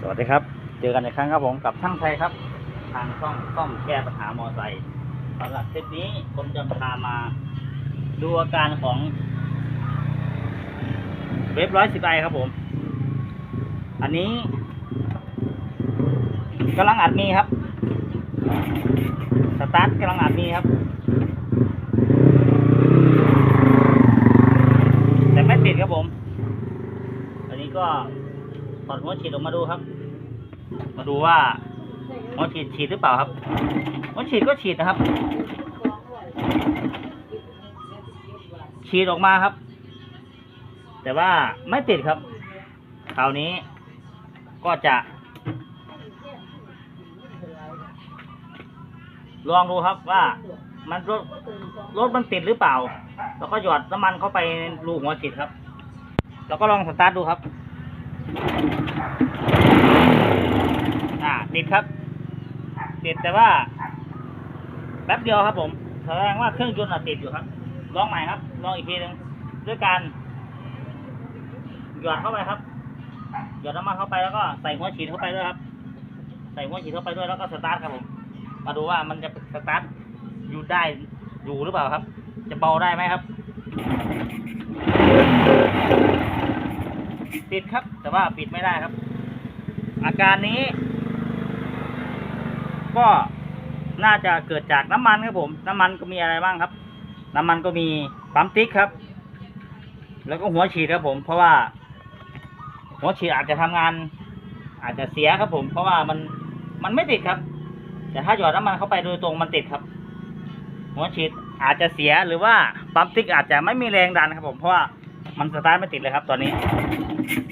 สวัสดีครับ เจอกันอีกครั้งครับผมกับช่างไทยครับ ทางช่องซ่อมแก้ปัญหามอไซค์สำหรับคลิปนี้ผมจะพามาดูอาการของเว็บร้อยสิบไอครับผม อันนี้กำลังอัดมีครับ สตาร์ทกำลังอัดมีครับ แต่ไม่ติดครับผม อันนี้ก็ ถอดหัวฉีดออกมาดูครับ มาดูว่าหัวฉีดฉีดหรือเปล่าครับหัวฉีดก็ฉีดนะครับ ฉีดออกมาครับ แต่ว่าไม่ติดครับคราวนี้ก็จะ ลองดูครับว่ามันรถรถมันติดหรือเปล่า แล้วก็หยอดน้ำมันเข้าไปรูหัวฉีดครับ แล้วก็ลองสตาร์ทดูครับ อ่าติดครับ ติดแต่ว่าแป๊บเดียวครับ ผมแสดงว่าเครื่องยนต์ติดอยู่ครับ ลองใหม่ครับ ลองอีกทีหนึ่งด้วยการหยอดเข้าไปครับหยอดน้ำมันเข้าไปแล้วก็ใส่หัวฉีดเข้าไปด้วยครับ ใส่หัวฉีดเข้าไปด้วยแล้วก็สตาร์ทครับผม มาดูว่ามันจะสตาร์ทอยู่ได้อยู่หรือเปล่าครับ จะเบาได้ไหมครับ ติดครับ แต่ว่าปิดไม่ได้ครับ อาการนี้ ก็น่าจะเกิดจากน้ำมันครับผม น้ำมันก็มีอะไรบ้างครับ น้ำมันก็มีปั๊มติ๊กครับ แล้วก็หัวฉีดครับผม เพราะว่า หัวฉีดอาจจะทำงาน อาจจะเสียครับผม เพราะว่ามันมันไม่ติดครับ แต่ถ้าหยอดน้ำมันเข้าไปโดยตรงมันติดครับ หัวฉีดอาจจะเสียหรือว่าปั๊มติ๊กอาจจะไม่มีแรงดันครับผมเพราะว่า มันสตาร์ทไม่ติดเลยครับ ตอนนี้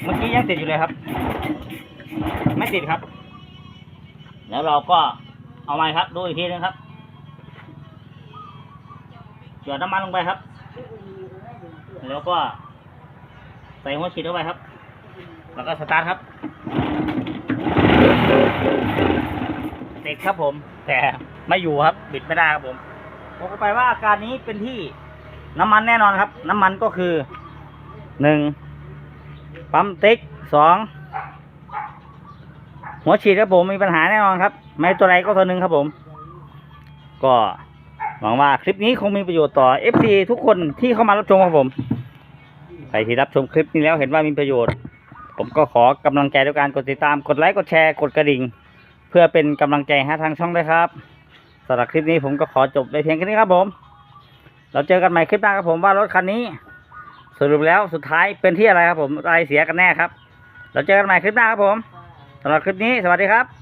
เมื่อกี้ยังติดอยู่เลยครับ ไม่ติดครับ แล้วเราก็เอาไม้ครับ ดูอีกทีนึงครับหยดน้ำมันลงไปครับ แล้วก็ ใส่หัวฉีดเข้าไปครับ แล้วก็สตาร์ทครับ ติดครับผม แต่ไม่อยู่ครับ บิดไม่ได้ครับผมบอกไปว่าอาการนี้เป็นที่น้ำมันแน่นอนครับ น้ำมันก็คือ หนึ่งปั๊มติ๊กสองหัวฉีดครับผมมีปัญหาแน่นอนครับ ไม่ตัวใดก็ตัวหนึ่งครับผม ก็หวังว่าคลิปนี้คงมีประโยชน์ต่อ FC ทุกคนที่เข้ามารับชมครับผมใครที่รับชมคลิปนี้แล้วเห็นว่ามีประโยชน์ ผมก็ขอกำลังใจด้วยการกดติดตามกดไลค์กดแชร์กดกระดิ่ง เพื่อเป็นกำลังใจให้ทางช่องด้วยครับสำหรับคลิปนี้ผมก็ขอจบในเพียงแค่นี้ครับผม เราเจอกันใหม่คลิปหน้าครับผมว่ารถคันนี้ สรุปแล้วสุดท้ายเป็นที่อะไรครับผมอะไรเสียกันแน่ครับ เราเจอกันใหม่คลิปหน้าครับผมสำหรับคลิปนี้สวัสดีครับ